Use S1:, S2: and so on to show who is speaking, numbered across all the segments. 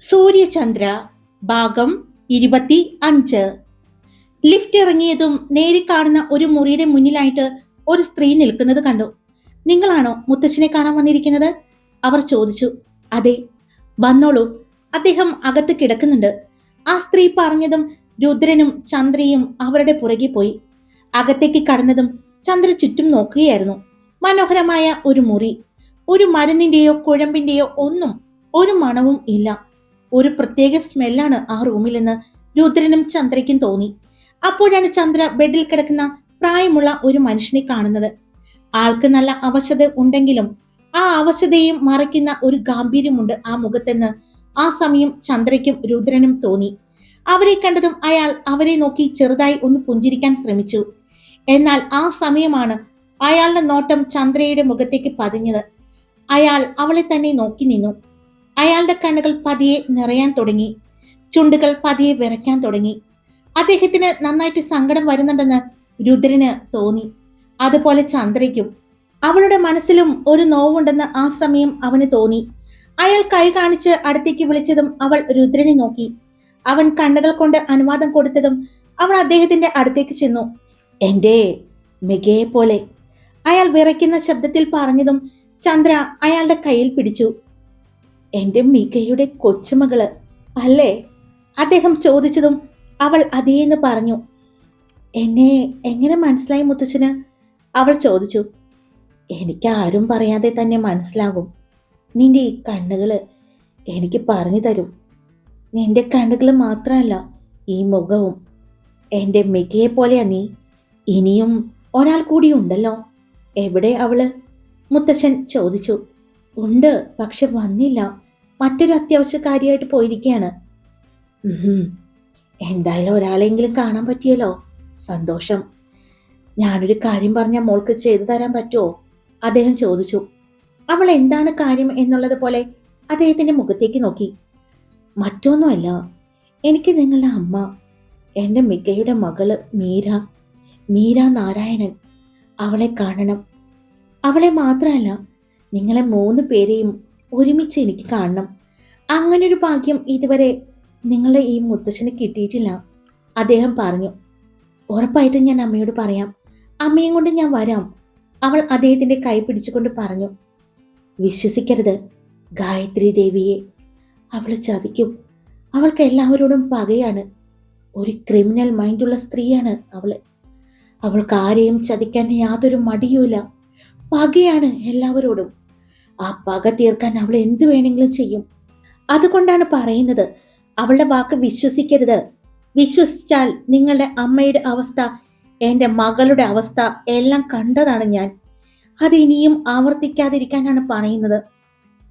S1: സൂര്യചന്ദ്ര ഭാഗം ഇരുപത്തി അഞ്ച്. ലിഫ്റ്റ് ഇറങ്ങിയതും നേരി കാണുന്ന ഒരു മുറിയുടെ മുന്നിലായിട്ട് ഒരു സ്ത്രീ നിൽക്കുന്നത് കണ്ടു. നിങ്ങളാണോ മുത്തച്ഛനെ കാണാൻ വന്നിരിക്കുന്നത്? അവർ ചോദിച്ചു. അതെ. വന്നോളൂ. അദ്ദേഹം അകത്ത് കിടക്കുന്നുണ്ട്. ആ സ്ത്രീ പറഞ്ഞതും രുദ്രനും ചന്ദ്രയും അവരുടെ പുറകെ പോയി. അകത്തേക്ക് കടന്നതും ചന്ദ്ര ചുറ്റും നോക്കുകയായിരുന്നു. മനോഹരമായ ഒരു മുറി. ഒരു മരുന്നിന്റെയോ കുഴമ്പിന്റെയോ ഒന്നും ഒരു മണവും ഇല്ല. ഒരു പ്രത്യേക സ്മെല്ലാണ് ആ റൂമിലെന്ന് രുദ്രനും ചന്ദ്രയ്ക്കും തോന്നി. അപ്പോഴാണ് ചന്ദ്ര ബെഡിൽ കിടക്കുന്ന പ്രായമുള്ള ഒരു മനുഷ്യനെ കാണുന്നത്. ആൾക്ക് നല്ല അവശത ഉണ്ടെങ്കിലും ആ അവശതയും മറയ്ക്കുന്ന ഒരു ഗാംഭീര്യമുണ്ട് ആ മുഖത്തെന്ന് ആ സമയം ചന്ദ്രയ്ക്കും രുദ്രനും തോന്നി. അവരെ കണ്ടതും അയാൾ അവരെ നോക്കി ചെറുതായി ഒന്ന് പുഞ്ചിരിക്കാൻ ശ്രമിച്ചു. എന്നാൽ ആ സമയമാണ് അയാളുടെ നോട്ടം ചന്ദ്രയുടെ മുഖത്തേക്ക് പതിഞ്ഞത്. അയാൾ അവളെ തന്നെ നോക്കി നിന്നു. അയാളുടെ കണ്ണുകൾ പതിയെ നിറയാൻ തുടങ്ങി. ചുണ്ടുകൾ പതിയെ വിറയ്ക്കാൻ തുടങ്ങി. അദ്ദേഹത്തിന് നന്നായിട്ട് സങ്കടം വരുന്നുണ്ടെന്ന് രുദ്രന് തോന്നി. അതുപോലെ ചന്ദ്രയ്ക്കും. അവളുടെ മനസ്സിലും ഒരു നോവുണ്ടെന്ന് ആ സമയം അവന് തോന്നി. അയാൾ കൈ കാണിച്ച് അടുത്തേക്ക് വിളിച്ചതും അവൾ രുദ്രനെ നോക്കി. അവൻ കണ്ണുകൾ കൊണ്ട് അനുവാദം കൊടുത്തതും അവൾ അദ്ദേഹത്തിന്റെ അടുത്തേക്ക് ചെന്നു. എന്റെ മികയെ പോലെ അയാൾ വിറയ്ക്കുന്ന ശബ്ദത്തിൽ പറഞ്ഞതും ചന്ദ്ര അയാളുടെ കയ്യിൽ പിടിച്ചു. എന്റെ മികയുടെ കൊച്ചുമകൾ. അല്ലേ? അദ്ദേഹം ചോദിച്ചതും അവൾ അതേന്ന് പറഞ്ഞു. എന്നെ എങ്ങനെ മനസ്സിലായി മുത്തച്ഛന്? അവൾ ചോദിച്ചു. എനിക്ക് ആരും പറയാതെ തന്നെ മനസ്സിലാകും. നിന്റെ ഈ കണ്ണുകൾ എനിക്ക് പറഞ്ഞു തരും. നിന്റെ കണ്ണുകൾ മാത്രമല്ല ഈ മുഖവും. എന്റെ മികയെ പോലെയാ നീ. ഇനിയും ഒരാൾ കൂടി ഉണ്ടല്ലോ. എവിടെ അവൾ? മുത്തശ്ശൻ ചോദിച്ചു. ഉണ്ട് പക്ഷെ വന്നില്ല. മറ്റൊരു അത്യാവശ്യക്കാരിയായിട്ട് പോയിരിക്കുകയാണ്. എന്തായാലും ഒരാളെങ്കിലും കാണാൻ പറ്റിയല്ലോ. സന്തോഷം. ഞാനൊരു കാര്യം പറഞ്ഞ മോൾക്ക് ചെയ്തു തരാൻ പറ്റുമോ അദ്ദേഹം ചോദിച്ചു. അവൾ എന്താണ് കാര്യം എന്നുള്ളത് പോലെ അദ്ദേഹത്തിന്റെ മുഖത്തേക്ക് നോക്കി. മറ്റൊന്നുമല്ല എനിക്ക് നിങ്ങളുടെ അമ്മ എന്റെ മികയുടെ മകൾ മീര മീര നാരായണൻ അവളെ കാണണം. അവളെ മാത്രമല്ല നിങ്ങളെ മൂന്ന് പേരെയും ഒരുമിച്ച് എനിക്ക് കാണണം. അങ്ങനൊരു ഭാഗ്യം ഇതുവരെ നിങ്ങളെ ഈ മുത്തശ്ശന് കിട്ടിയിട്ടില്ല. അദ്ദേഹം പറഞ്ഞു ഉറപ്പായിട്ടും ഞാൻ അമ്മയോട് പറയാം. അമ്മയും കൊണ്ട് ഞാൻ വരാം. അവൾ അദ്ദേഹത്തിന്റെ കൈ പിടിച്ചുകൊണ്ട് പറഞ്ഞു വിശ്വസിക്കരുത് ഗായത്രി ദേവിയെ. അവൾ ചതിക്കും. അവൾക്ക് എല്ലാവരോടും പകയാണ്. ഒരു ക്രിമിനൽ മൈൻഡുള്ള സ്ത്രീയാണ് അവൾ അവൾക്ക് ആരെയും ചതിക്കാൻ യാതൊരു മടിയുമില്ല. പകയാണ് എല്ലാവരോടും. ആ പക തീർക്കാൻ അവൾ എന്ത് വേണമെങ്കിലും ചെയ്യും. അതുകൊണ്ടാണ് പറയുന്നത് അവളുടെ വാക്ക് വിശ്വസിക്കരുത്. വിശ്വസിച്ചാൽ നിങ്ങളുടെ അമ്മയുടെ അവസ്ഥ എന്റെ മകളുടെ അവസ്ഥ എല്ലാം കണ്ടതാണ് ഞാൻ. അത് ഇനിയും ആവർത്തിക്കാതിരിക്കാനാണ് പറയുന്നത്.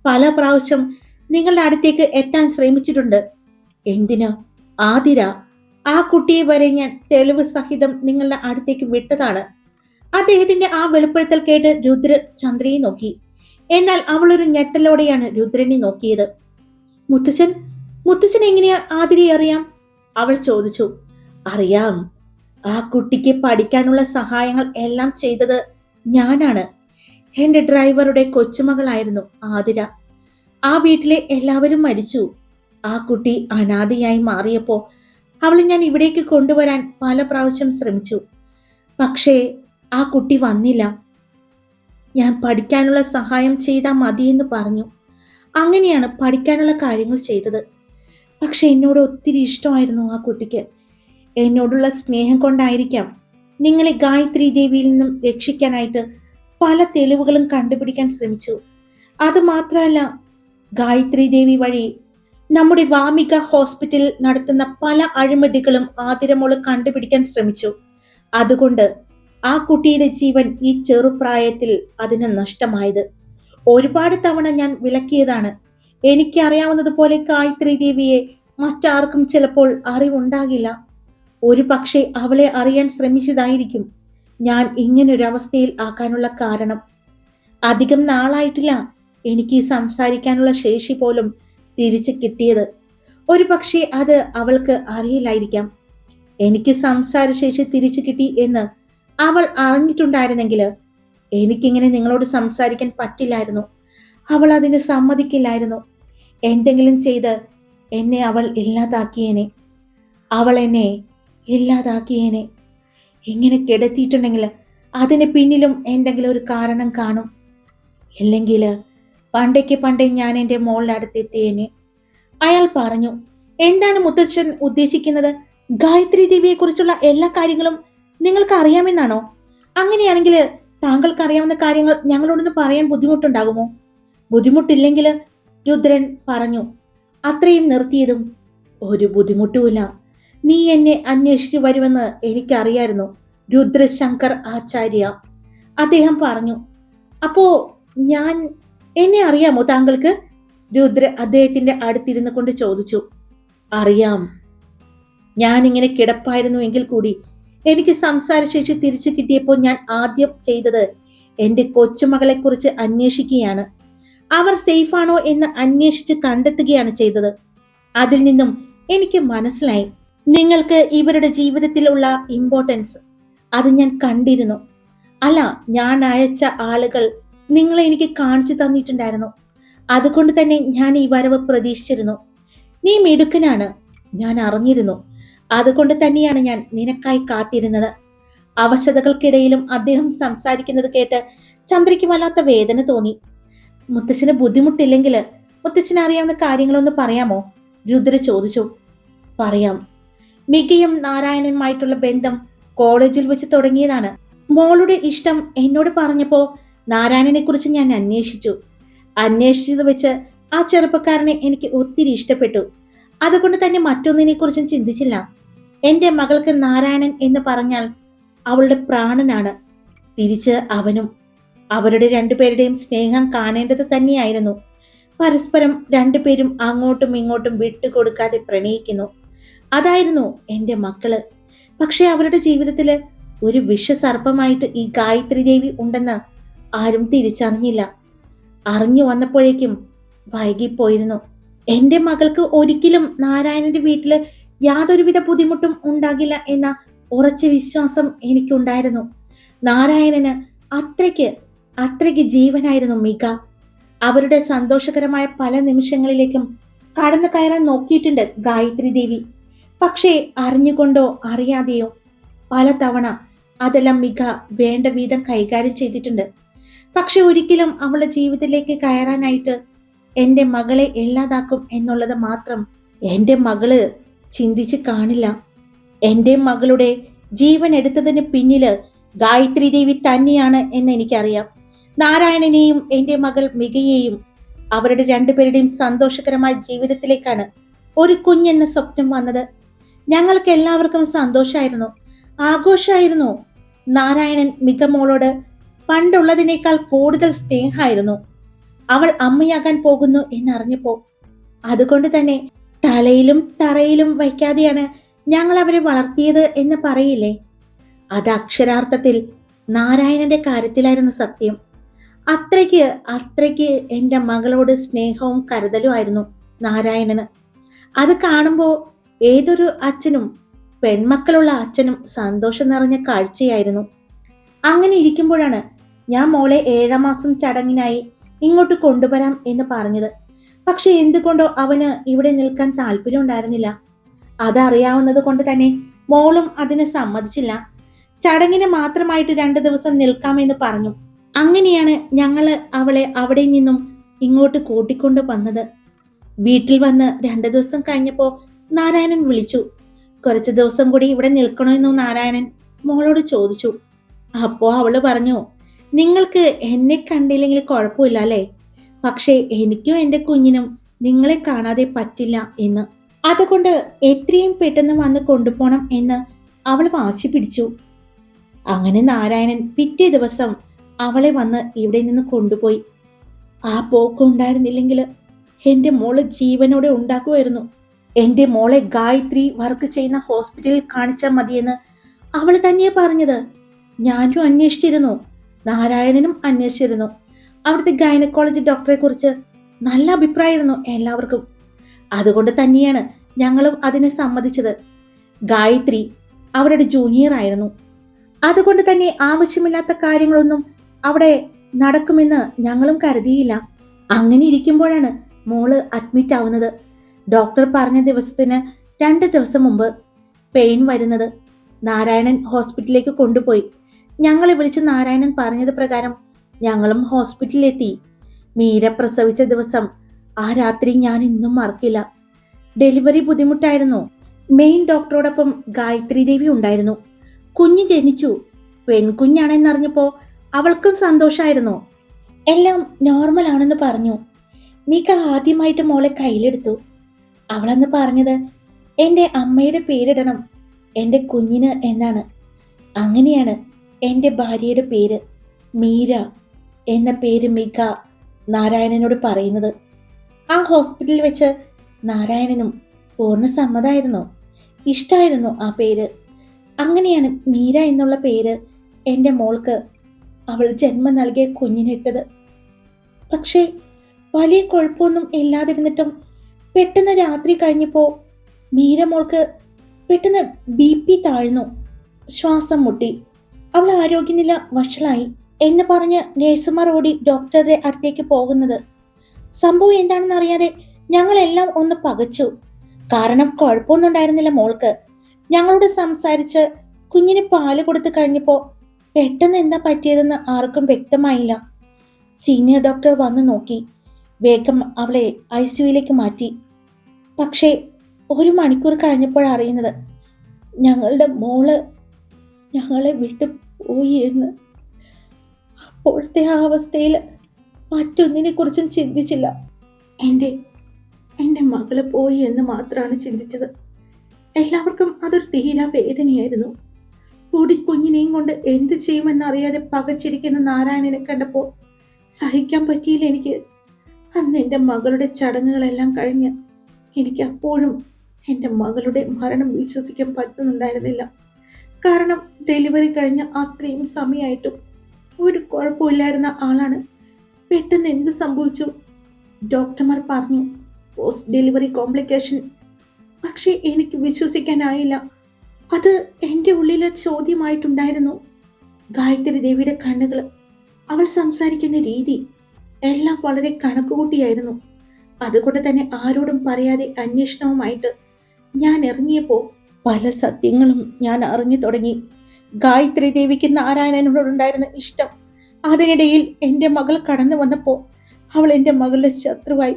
S1: പല പ്രാവശ്യം നിങ്ങളുടെ അടുത്തേക്ക് എത്താൻ ശ്രമിച്ചിട്ടുണ്ട്. എന്തിന്? ആതിര ആ കുട്ടിയെ വരെ ഞാൻ തെളിവ് സഹിതം നിങ്ങളുടെ അടുത്തേക്ക് വിട്ടതാണ്. അദ്ദേഹത്തിന്റെ ആ വെളിപ്പെടുത്തൽ കേട്ട് രുദ്ര ചന്ദ്രയെ നോക്കി. എന്നാൽ അവൾ ഒരു ഞെട്ടലോടെയാണ് രുദ്രനെ നോക്കിയത്. മുത്തച്ഛൻ മുത്തച്ഛൻ എങ്ങനെയാ ആതിരയെ അറിയാം? അവൾ ചോദിച്ചു. അറിയാം. ആ കുട്ടിക്ക് പഠിക്കാനുള്ള സഹായങ്ങൾ എല്ലാം ചെയ്തത് ഞാനാണ്. എന്റെ ഡ്രൈവറുടെ കൊച്ചുമകളായിരുന്നു ആതിര. ആ വീട്ടിലെ എല്ലാവരും മരിച്ചു. ആ കുട്ടി അനാഥയായി മാറിയപ്പോ അവളെ ഞാൻ ഇവിടേക്ക് കൊണ്ടുവരാൻ പല പ്രാവശ്യം ശ്രമിച്ചു. പക്ഷേ ആ കുട്ടി വന്നില്ല. ഞാൻ പഠിക്കാനുള്ള സഹായം ചെയ്താൽ മതിയെന്ന് പറഞ്ഞു. അങ്ങനെയാണ് പഠിക്കാനുള്ള കാര്യങ്ങൾ ചെയ്തത്. പക്ഷെ എന്നോട് ഒത്തിരി ഇഷ്ടമായിരുന്നു ആ കുട്ടിക്ക്. എന്നോടുള്ള സ്നേഹം കൊണ്ടായിരിക്കാം നിങ്ങളെ ഗായത്രി ദേവിയിൽ നിന്നും രക്ഷിക്കാനായിട്ട് പല തെളിവുകളും കണ്ടുപിടിക്കാൻ ശ്രമിച്ചു. അത് മാത്രമല്ല ഗായത്രി ദേവി വഴി നമ്മുടെ വാമിക ഹോസ്പിറ്റലിൽ നടത്തുന്ന പല അഴിമതികളും ആതിരമോൾ കണ്ടുപിടിക്കാൻ ശ്രമിച്ചു. അതുകൊണ്ട് ആ കുട്ടിയുടെ ജീവൻ ഈ ചെറുപ്രായത്തിൽ അതിന് നഷ്ടമായത്. ഒരുപാട് തവണ ഞാൻ വിളക്കിയതാണ് എനിക്ക് അറിയാവുന്നതുപോലെ ഗായത്രി ദേവിയെ മറ്റാർക്കും ചിലപ്പോൾ അറിവുണ്ടാകില്ല. ഒരു പക്ഷേ അവളെ അറിയാൻ ശ്രമിച്ചതായിരിക്കും ഞാൻ ഇങ്ങനൊരവസ്ഥയിൽ ആക്കാനുള്ള കാരണം. അധികം നാളായിട്ടില്ല എനിക്ക് സംസാരിക്കാനുള്ള ശേഷി പോലും തിരിച്ചു കിട്ടിയത്. ഒരു പക്ഷേ അത് അവൾക്ക് അറിയില്ലായിരിക്കാം. എനിക്ക് സംസാരശേഷി തിരിച്ചു കിട്ടി എന്ന് അവൾ അറിഞ്ഞിട്ടുണ്ടായിരുന്നെങ്കിൽ എനിക്കിങ്ങനെ നിങ്ങളോട് സംസാരിക്കാൻ പറ്റില്ലായിരുന്നു. അവൾ അതിന് സമ്മതിക്കില്ലായിരുന്നു. എന്തെങ്കിലും ചെയ്ത് എന്നെ അവൾ ഇല്ലാതാക്കിയേനെ. അവൾ എന്നെ ഇല്ലാതാക്കിയേനെ. ഇങ്ങനെ കിടത്തിയിട്ടുണ്ടെങ്കിൽ അതിന് പിന്നിലും എന്തെങ്കിലും ഒരു കാരണം കാണും. ഇല്ലെങ്കിൽ പണ്ടേക്ക് പണ്ടേ ഞാൻ എന്റെ മോളുടെ അടുത്തെത്തിയേനെ. അയാൾ പറഞ്ഞു എന്താണ് മുത്തച്ഛൻ ഉദ്ദേശിക്കുന്നത്? ഗായത്രി ദേവിയെക്കുറിച്ചുള്ള എല്ലാ കാര്യങ്ങളും നിങ്ങൾക്ക് അറിയാമെന്നാണോ അങ്ങനെയാണെങ്കിൽ താങ്കൾക്ക് അറിയാവുന്ന കാര്യങ്ങൾ ഞങ്ങളോടൊന്ന് പറയാൻ ബുദ്ധിമുട്ടുണ്ടാകുമോ? ബുദ്ധിമുട്ടില്ലെങ്കിൽ രുദ്രൻ പറഞ്ഞു അത്രയും നിർത്തിയതും ഒരു ബുദ്ധിമുട്ടുമില്ല. നീ എന്നെ അന്വേഷിച്ചു വരുമെന്ന് എനിക്കറിയായിരുന്നു. രുദ്രശങ്കർ ആചാര്യ. അദ്ദേഹം പറഞ്ഞു അപ്പോ ഞാൻ എന്നെ അറിയാമോ താങ്കൾക്ക്? രുദ്ര അദ്ദേഹത്തിന്റെ അടുത്തിരുന്നു കൊണ്ട് ചോദിച്ചു അറിയാം. ഞാനിങ്ങനെ കിടപ്പായിരുന്നു എങ്കിൽ കൂടി എനിക്ക് സംസാരശേഷി തിരിച്ചു കിട്ടിയപ്പോൾ ഞാൻ ആദ്യം ചെയ്തത് എന്റെ കൊച്ചുമകളെ കുറിച്ച് അന്വേഷിക്കുകയാണ്. അവർ സേഫാണോ എന്ന് അന്വേഷിച്ച് കണ്ടെത്തുകയാണ് ചെയ്തത്. അതിൽ നിന്നും എനിക്ക് മനസ്സിലായി. നിങ്ങൾക്ക് ഇവരുടെ ജീവിതത്തിലുള്ള ഇമ്പോർട്ടൻസ് അത് ഞാൻ കണ്ടിരുന്നു. അല്ല ഞാൻ അയച്ച ആളുകൾ നിങ്ങളെ എനിക്ക് കാണിച്ചു തന്നിട്ടുണ്ടായിരുന്നു. അതുകൊണ്ട് തന്നെ ഞാൻ ഈ വരവ് പ്രതീക്ഷിച്ചിരുന്നു. നീ മിടുക്കനാണ് ഞാൻ അറിഞ്ഞിരുന്നു. അതുകൊണ്ട് തന്നെയാണ് ഞാൻ നിനക്കായി കാത്തിരുന്നത്. അവശതകൾക്കിടയിലും അദ്ദേഹം സംസാരിക്കുന്നത് കേട്ട് ചന്ദ്രയ്ക്ക് വല്ലാത്ത വേദന തോന്നി. മുത്തച്ഛന് ബുദ്ധിമുട്ടില്ലെങ്കിൽ മുത്തച്ഛന് അറിയാവുന്ന കാര്യങ്ങളൊന്ന് പറയാമോ? രുദ്ര ചോദിച്ചു. പറയാം. മികയും നാരായണനുമായിട്ടുള്ള ബന്ധം കോളേജിൽ വെച്ച് തുടങ്ങിയതാണ്. മോളുടെ ഇഷ്ടം എന്നോട് പറഞ്ഞപ്പോൾ നാരായണനെ കുറിച്ച് ഞാൻ അന്വേഷിച്ചു. അന്വേഷിച്ചത് വെച്ച് ആ ചെറുപ്പക്കാരനെ എനിക്ക് ഒത്തിരി ഇഷ്ടപ്പെട്ടു. അതുകൊണ്ട് തന്നെ മറ്റൊന്നിനെ കുറിച്ചും ചിന്തിച്ചില്ല. എന്റെ മകൾക്ക് നാരായണൻ എന്ന് പറഞ്ഞാൽ അവളുടെ പ്രാണനാണ്. തിരിച്ച് അവനും അവരുടെ രണ്ടുപേരുടെയും സ്നേഹം കാണേണ്ടത് തന്നെയായിരുന്നു. പരസ്പരം രണ്ടുപേരും അങ്ങോട്ടും ഇങ്ങോട്ടും വിട്ടുകൊടുക്കാതെ പ്രണയിക്കുന്നു. അതായിരുന്നു എന്റെ മക്കൾ. പക്ഷെ അവരുടെ ജീവിതത്തിൽ ഒരു വിഷസർപ്പമായിട്ട് ഈ ഗായത്രി ദേവി ഉണ്ടെന്ന് ആരും തിരിച്ചറിഞ്ഞില്ല. അറിഞ്ഞു വന്നപ്പോഴേക്കും വൈകിപ്പോയിരുന്നു. എന്റെ മകൾക്ക് ഒരിക്കലും നാരായണന്റെ വീട്ടിൽ യാതൊരുവിധ ബുദ്ധിമുട്ടും ഉണ്ടാകില്ല എന്ന ഉറച്ച വിശ്വാസം എനിക്കുണ്ടായിരുന്നു. നാരായണന് അത്രയ്ക്ക് അത്രയ്ക്ക് ജീവനായിരുന്നു മിക. അവരുടെ സന്തോഷകരമായ പല നിമിഷങ്ങളിലേക്കും കടന്നു കയറാൻ നോക്കിയിട്ടുണ്ട് ഗായത്രി ദേവി. പക്ഷേ അറിഞ്ഞുകൊണ്ടോ അറിയാതെയോ പലതവണ അതെല്ലാം മിക വേണ്ട വിധം കൈകാര്യം ചെയ്തിട്ടുണ്ട്. പക്ഷെ ഒരിക്കലും അവളുടെ ജീവിതത്തിലേക്ക് കയറാനായിട്ട് എന്റെ മകളെ ഇല്ലാതാക്കും എന്നുള്ളത് മാത്രം എന്റെ മകൾ ചിന്തിച്ച് കാണില്ല. എന്റെ മകളുടെ ജീവൻ എടുത്തതിന് പിന്നിൽ ഗായത്രി ദേവി തന്നെയാണ് എന്ന് എനിക്കറിയാം. നാരായണനെയും എന്റെ മകൾ മികയെയും അവരുടെ രണ്ടുപേരുടെയും സന്തോഷകരമായ ജീവിതത്തിലേക്കാണ് ഒരു കുഞ്ഞെന്ന സ്വപ്നം വന്നത്. ഞങ്ങൾക്ക് എല്ലാവർക്കും സന്തോഷമായിരുന്നു. ആഘോഷമായിരുന്നു. നാരായണൻ മിക മോളോട് പണ്ടുള്ളതിനേക്കാൾ കൂടുതൽ സ്നേഹമായിരുന്നു. അവൾ അമ്മയാകാൻ പോകുന്നു എന്നറിഞ്ഞപ്പോ അതുകൊണ്ട് തന്നെ തലയിലും തറയിലും വയ്ക്കാതെയാണ് ഞങ്ങൾ അവരെ വളർത്തിയത് എന്ന് പറയില്ലേ? അത് അക്ഷരാർത്ഥത്തിൽ നാരായണന്റെ കാര്യത്തിലായിരുന്നു സത്യം. അത്രയ്ക്ക് അത്രയ്ക്ക് എന്റെ മകളോട് സ്നേഹവും കരുതലുമായിരുന്നു നാരായണന്. അത് കാണുമ്പോൾ ഏതൊരു അച്ഛനും പെൺമക്കളുള്ള അച്ഛനും സന്തോഷം നിറഞ്ഞ കാഴ്ചയായിരുന്നു. അങ്ങനെ ഇരിക്കുമ്പോഴാണ് ഞാൻ മോളെ ഏഴാം മാസം ചടങ്ങിനായി ഇങ്ങോട്ട് കൊണ്ടുവരാം എന്ന് പറഞ്ഞത്. പക്ഷെ എന്തുകൊണ്ടോ അവന് ഇവിടെ നിൽക്കാൻ താല്പര്യം ഉണ്ടായിരുന്നില്ല. അതറിയാവുന്നത് കൊണ്ട് തന്നെ മോളും അതിന് സമ്മതിച്ചില്ല. ചടങ്ങിന് മാത്രമായിട്ട് രണ്ടു ദിവസം നിൽക്കാമെന്ന് പറഞ്ഞു. അങ്ങനെയാണ് ഞങ്ങൾ അവളെ അവിടെ നിന്നും ഇങ്ങോട്ട് കൂട്ടിക്കൊണ്ട് വന്നത്. വീട്ടിൽ വന്ന് രണ്ടു ദിവസം കഴിഞ്ഞപ്പോൾ നാരായണൻ വിളിച്ചു. കുറച്ച് ദിവസം കൂടി ഇവിടെ നിൽക്കണമെന്നു നാരായണൻ മോളോട് ചോദിച്ചു. അപ്പോൾ അവൾ പറഞ്ഞു നിങ്ങൾക്ക് എന്നെ കണ്ടില്ലെങ്കിൽ കുഴപ്പമില്ല അല്ലേ? പക്ഷേ എനിക്കും എന്റെ കുഞ്ഞിനും നിങ്ങളെ കാണാതെ പറ്റില്ല എന്ന്. അതുകൊണ്ട് എത്രയും പെട്ടെന്ന് വന്ന് കൊണ്ടുപോകണം എന്ന് അവൾ വാശി പിടിച്ചു. അങ്ങനെ നാരായണൻ പിറ്റേ ദിവസം അവളെ വന്ന് ഇവിടെ നിന്ന് കൊണ്ടുപോയി. ആ പോക്ക് ഉണ്ടായിരുന്നില്ലെങ്കിൽ എന്റെ മോൾ ജീവനോടെ ഉണ്ടാക്കുമായിരുന്നു. എന്റെ മോളെ ഗായത്രി വർക്ക് ചെയ്യുന്ന ഹോസ്പിറ്റലിൽ കാണിച്ചാൽ മതിയെന്ന് അവൾ തന്നെയാ പറഞ്ഞത്. ഞാനും അന്വേഷിച്ചിരുന്നു. നാരായണനും അന്വേഷിച്ചിരുന്നു. അവിടുത്തെ ഗൈനക്കോളജി ഡോക്ടറെ കുറിച്ച് നല്ല അഭിപ്രായമായിരുന്നു എല്ലാവർക്കും. അതുകൊണ്ട് തന്നെയാണ് ഞങ്ങളും അതിനെ സമ്മതിച്ചത്. ഗായത്രി അവരുടെ ജൂനിയർ ആയിരുന്നു. അതുകൊണ്ട് തന്നെ ആവശ്യമില്ലാത്ത കാര്യങ്ങളൊന്നും അവിടെ നടക്കുമെന്ന് ഞങ്ങളും കരുതിയില്ല. അങ്ങനെ ഇരിക്കുമ്പോഴാണ് മോൾ അഡ്മിറ്റ് ആവുന്നത്. ഡോക്ടർ പറഞ്ഞ ദിവസത്തിന് രണ്ട് ദിവസം മുമ്പ് പെയിൻ വരുന്നത്. നാരായണൻ ഹോസ്പിറ്റലിലേക്ക് കൊണ്ടുപോയി. ഞങ്ങളെ വിളിച്ച് നാരായണൻ പറഞ്ഞത് പ്രകാരം ഞങ്ങളും ഹോസ്പിറ്റലിലെത്തി. മീര പ്രസവിച്ച ദിവസം ആ രാത്രി ഞാൻ ഇന്നും മറക്കില്ല. ഡെലിവറി ബുദ്ധിമുട്ടായിരുന്നു. മെയിൻ ഡോക്ടറോടൊപ്പം ഗായത്രി ദേവി ഉണ്ടായിരുന്നു. കുഞ്ഞ് ജനിച്ചു. പെൺകുഞ്ഞാണെന്നറിഞ്ഞപ്പോൾ അവൾക്കും സന്തോഷമായിരുന്നു എല്ലാം നോർമൽ ആണെന്ന് പറഞ്ഞു. മീക്ക ആദ്യമായിട്ട് മോളെ കയ്യിലെടുത്തു. അവളന്ന് പറഞ്ഞത് എന്റെ അമ്മയുടെ പേരിടണം. എന്റെ കുഞ്ഞിന് എന്നാണ്. അങ്ങനെയാണ് എന്റെ ഭാര്യയുടെ പേര്. മീര. എന്ന പേര് മിക നാരായണനോട് പറയുന്നത്. ആ ഹോസ്പിറ്റലിൽ വെച്ച് നാരായണനും പൂർണ സമ്മതമായിരുന്നു ഇഷ്ടമായിരുന്നു ആ പേര്. അങ്ങനെയാണ് മീര എന്നുള്ള പേര് എന്റെ മോൾക്ക് അവൾ ജന്മം നൽകിയ കുഞ്ഞിനിട്ടത് പക്ഷേ വലിയ കുഴപ്പമൊന്നും ഇല്ലാതിരുന്നിട്ടും പെട്ടെന്ന് രാത്രി കഴിഞ്ഞപ്പോൾ മീര മോൾക്ക് പെട്ടെന്ന് ബി പി താഴ്ന്നു. ശ്വാസം മുട്ടി. അവൾ ആരോഗ്യനില വഷളായി. എന്ന് പറഞ്ഞ് നേഴ്സുമാർ ഓടി ഡോക്ടറുടെ അടുത്തേക്ക് പോകുന്നത്. സംഭവം എന്താണെന്ന് അറിയാതെ ഞങ്ങളെല്ലാം ഒന്ന് പകച്ചു. കാരണം കുഴപ്പമൊന്നും ഉണ്ടായിരുന്നില്ല മോൾക്ക്. ഞങ്ങളോട് സംസാരിച്ച് കുഞ്ഞിന് പാൽ കൊടുത്തു കഴിഞ്ഞപ്പോൾ പെട്ടെന്ന് എന്താ പറ്റിയതെന്ന് ആർക്കും വ്യക്തമായില്ല. സീനിയർ ഡോക്ടർ വന്നു നോക്കി. വേഗം അവളെ ഐ സിയുയിലേക്ക് മാറ്റി. പക്ഷേ ഒരു മണിക്കൂർ കഴിഞ്ഞപ്പോഴറിയുന്നത് ഞങ്ങളുടെ മോൾ ഞങ്ങളെ വിട്ടു പോയി എന്ന് അപ്പോഴത്തെ ആ അവസ്ഥയിൽ മറ്റൊന്നിനെ കുറിച്ചും ചിന്തിച്ചില്ല. എന്റെ എന്റെ മകൾ പോയി എന്ന് മാത്രമാണ് ചിന്തിച്ചത്. എല്ലാവർക്കും അതൊരു തീരാ വേദനയായിരുന്നു. കൂടി കുഞ്ഞിനെയും കൊണ്ട് എന്ത് ചെയ്യുമെന്നറിയാതെ പകച്ചിരിക്കുന്ന നാരായണനെ കണ്ടപ്പോൾ സഹിക്കാൻ പറ്റിയില്ല എനിക്ക്. അന്ന് എന്റെ മകളുടെ ചടങ്ങുകളെല്ലാം കഴിഞ്ഞ് എനിക്ക് അപ്പോഴും എന്റെ മകളുടെ മരണം വിശ്വസിക്കാൻ പറ്റുന്നുണ്ടായിരുന്നില്ല. കാരണം ഡെലിവറി കഴിഞ്ഞ അത്രയും സമയമായിട്ടും ഒരു കുഴപ്പമില്ലായിരുന്ന ആളാണ്. പെട്ടെന്ന് എന്ത് സംഭവിച്ചു? ഡോക്ടർമാർ പറഞ്ഞു പോസ്റ്റ് ഡെലിവറി കോംപ്ലിക്കേഷൻ പക്ഷേ എനിക്ക് വിശ്വസിക്കാനായില്ല. അത് എന്റെ ഉള്ളിലെ ചോദ്യമായിട്ടുണ്ടായിരുന്നു. ഗായത്രി ദേവിയുടെ കണ്ണുകൾ അവൾ സംസാരിക്കുന്ന രീതി എല്ലാം വളരെ കണക്കുകൂട്ടിയായിരുന്നു. അതുകൊണ്ട് തന്നെ ആരോടും പറയാതെ അന്വേഷണവുമായിട്ട് ഞാൻ ഇറങ്ങിയപ്പോൾ പല സത്യങ്ങളും ഞാൻ അറിഞ്ഞു തുടങ്ങി. ഗായത്രി ദേവിക്ക് നാരായണനോടുണ്ടായിരുന്ന ഇഷ്ടം. അതിനിടയിൽ എന്റെ മകൾ കടന്നു വന്നപ്പോൾ അവൾ എന്റെ മകളുടെ ശത്രുവായി.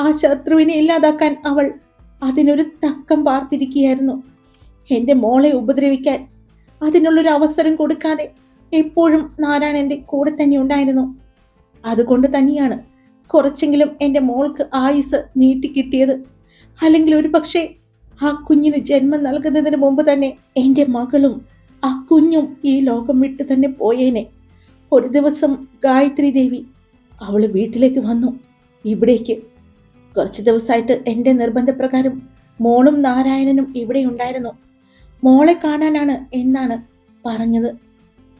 S1: ആ ശത്രുവിനെ ഇല്ലാതാക്കാൻ അവൾ അതിനൊരു തക്കം പാർത്തിരിക്കുകയായിരുന്നു. എന്റെ മോളെ ഉപദ്രവിക്കാൻ അതിനുള്ളൊരു അവസരം കൊടുക്കാതെ എപ്പോഴും നാരായണന്റെ കൂടെ തന്നെ ഉണ്ടായിരുന്നു. അതുകൊണ്ട് തന്നെയാണ് കുറച്ചെങ്കിലും എന്റെ മോൾക്ക് ആയുസ് നീട്ടിക്കിട്ടിയത്. അല്ലെങ്കിൽ ഒരു പക്ഷേ ആ കുഞ്ഞിന് ജന്മം നൽകുന്നതിന് മുമ്പ് തന്നെ എന്റെ മകളും ആ കുഞ്ഞും ഈ ലോകം വിട്ട് തന്നെ പോയേനെ. ഒരു ദിവസം ഗായത്രി ദേവി അവൾ വീട്ടിലേക്ക് വന്നു. ഇവിടേക്ക്. കുറച്ച് ദിവസമായിട്ട് എന്റെ നിർബന്ധപ്രകാരം മോളും നാരായണനും ഇവിടെ ഉണ്ടായിരുന്നു. മോളെ കാണാനാണ് എന്നാണ് പറഞ്ഞത്.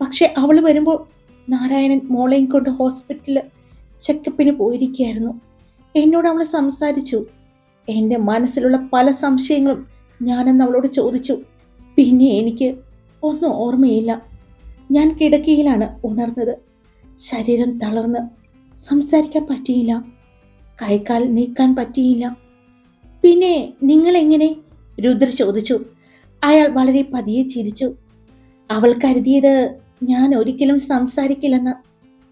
S1: പക്ഷെ അവൾ വരുമ്പോൾ നാരായണൻ മോളെയും കൊണ്ട് ഹോസ്പിറ്റലിൽ ചെക്കപ്പിന് പോയിരിക്കുകയായിരുന്നു. എന്നോട് അവൾ സംസാരിച്ചു. എന്റെ മനസ്സിലുള്ള പല സംശയങ്ങളും ഞാനെന്ന് അവളോട് ചോദിച്ചു. പിന്നെ എനിക്ക് ഒന്നും ഓർമ്മയില്ല. ഞാൻ കിടക്കയിലാണ് ഉണർന്നത്. ശരീരം തളർന്ന് സംസാരിക്കാൻ പറ്റിയില്ല. കൈക്കാൽ നീക്കാൻ പറ്റിയില്ല. പിന്നെ നിങ്ങളെങ്ങനെ? രുദ്ര ചോദിച്ചു. അയാൾ വളരെ പതിയെ ചിരിച്ചു. അവൾ കരുതിയത് ഞാൻ ഒരിക്കലും സംസാരിക്കില്ലെന്ന്.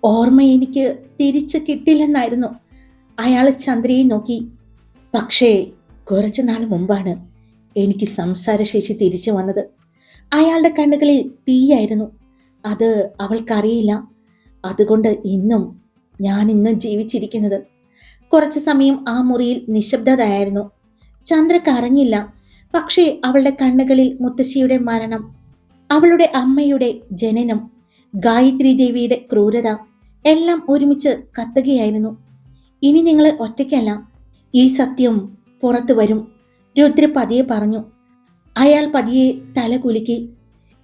S1: ഓർമ്മ എനിക്ക് തിരിച്ചു കിട്ടില്ലെന്നായിരുന്നു. അയാൾ ചന്ദ്രയെ നോക്കി. പക്ഷേ കുറച്ചു നാൾ മുമ്പാണ് എനിക്ക് സംസാരശേഷി തിരിച്ചു വന്നത്. അയാളുടെ കണ്ണുകളിൽ തീയായിരുന്നു. അത് അവൾക്കറിയില്ല. അതുകൊണ്ട് ഇന്നും ഞാൻ ഇന്ന് ജീവിച്ചിരിക്കുന്നത്. കുറച്ചു സമയം ആ മുറിയിൽ നിശബ്ദതയായിരുന്നു. ചന്ദ്ര കരഞ്ഞില്ല. പക്ഷേ അവളുടെ കണ്ണുകളിൽ മുത്തശ്ശിയുടെ മരണം അവളുടെ അമ്മയുടെ ജനനം ഗായത്രി ദേവിയുടെ ക്രൂരത എല്ലാം ഒരുമിച്ച് കത്തുകയായിരുന്നു. ഇനി നിങ്ങൾ ഒറ്റയ്ക്കല്ല. ഈ സത്യം പുറത്തു വരും. രുദ്ര പതിയെ പറഞ്ഞു. അയാൾ പതിയെ തല കുലുക്കി.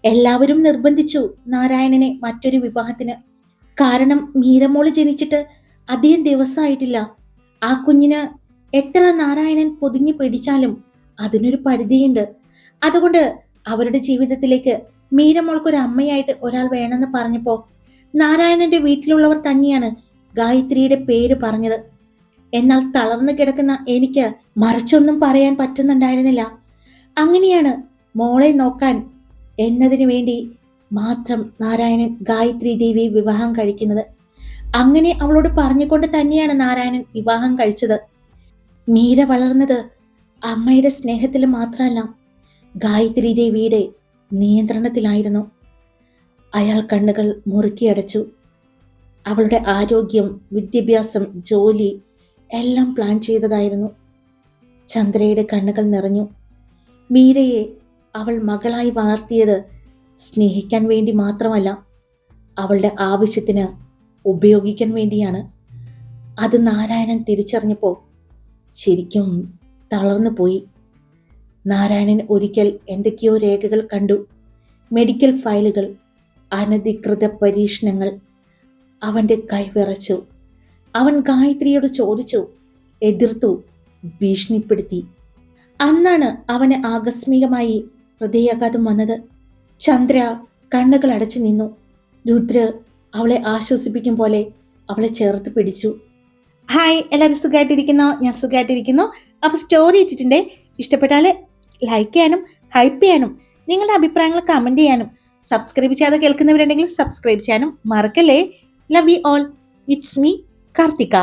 S1: എല്ലാവരും നിർബന്ധിച്ചു നാരായണനെ മറ്റൊരു വിവാഹത്തിന്. കാരണം മീരമോൾ ജനിച്ചിട്ട് അധികം ദിവസമായിട്ടില്ല ആ കുഞ്ഞിന് എത്ര നാരായണൻ പൊതിഞ്ഞു പിടിച്ചാലും അതിനൊരു പരിധിയുണ്ട്. അതുകൊണ്ട് അവരുടെ ജീവിതത്തിലേക്ക് മീരമോൾക്കൊരു അമ്മയായിട്ട് ഒരാൾ വേണമെന്ന് പറഞ്ഞപ്പോൾ നാരായണന്റെ വീട്ടിലുള്ളവർ തന്നെയാണ് ഗായത്രിയുടെ പേര് പറഞ്ഞത്. എന്നാൽ തളർന്നു കിടക്കുന്ന എനിക്ക് മറിച്ചൊന്നും പറയാൻ പറ്റുന്നുണ്ടായിരുന്നില്ല. അങ്ങനെയാണ് മോളെ നോക്കാൻ എന്നതിനു വേണ്ടി മാത്രം നാരായണൻ ഗായത്രി ദേവിയെ വിവാഹം കഴിക്കുന്നത്. അങ്ങനെ അവളോട് പറഞ്ഞുകൊണ്ട് തന്നെയാണ് നാരായണൻ വിവാഹം കഴിച്ചത്. മീര വളർന്നത് അമ്മയുടെ സ്നേഹത്തിൽ മാത്രമല്ല ഗായത്രി ദേവിയുടെ നിയന്ത്രണത്തിലായിരുന്നു. അയാൾ കണ്ണുകൾ മുറുക്കിയടച്ചു അവളുടെ ആരോഗ്യം വിദ്യാഭ്യാസം ജോലി എല്ലാം പ്ലാൻ ചെയ്തതായിരുന്നു. ചന്ദ്രയുടെ കണ്ണുകൾ നിറഞ്ഞു. മീരയെ അവൾ മകളായി വളർത്തിയത് സ്നേഹിക്കാൻ വേണ്ടി മാത്രമല്ല അവളുടെ ആവശ്യത്തിന് ഉപയോഗിക്കാൻ വേണ്ടിയാണ്. അത് നാരായണൻ തിരിച്ചറിഞ്ഞപ്പോൾ ശരിക്കും തളർന്നു പോയി. നാരായണൻ ഒരിക്കൽ എന്തൊക്കെയോ രേഖകൾ കണ്ടു. മെഡിക്കൽ ഫയലുകൾ അനധികൃത പരീക്ഷണങ്ങൾ അവന്റെ കൈ വിറച്ചു. അവൻ ഗായത്രിയോട് ചോദിച്ചു എതിർത്തു ഭീഷണിപ്പെടുത്തി. അന്നാണ് അവന് ആകസ്മികമായി ഹൃദയാഘാതം വന്നത്. ചന്ദ്ര കണ്ണുകൾ അടച്ചു നിന്നു. രുദ്ര അവളെ ആശ്വസിപ്പിക്കും പോലെ അവളെ ചേർത്ത് പിടിച്ചു. ഹായ് എല്ലാവരും സുഖമായിട്ടിരിക്കുന്നോ? ഞാൻ സുഖമായിട്ടിരിക്കുന്നു. അപ്പോൾ സ്റ്റോറി ഇട്ടിട്ടുണ്ട്. ഇഷ്ടപ്പെട്ടാൽ ലൈക്ക് ചെയ്യാനും ഹൈപ്പ് ചെയ്യാനും നിങ്ങളുടെ അഭിപ്രായങ്ങൾ കമന്റ് ചെയ്യാനും സബ്സ്ക്രൈബ് ചെയ്യാതെ കേൾക്കുന്നവരുണ്ടെങ്കിൽ സബ്സ്ക്രൈബ് ചെയ്യാനും മറക്കല്ലേ? Love you all it's me Karthika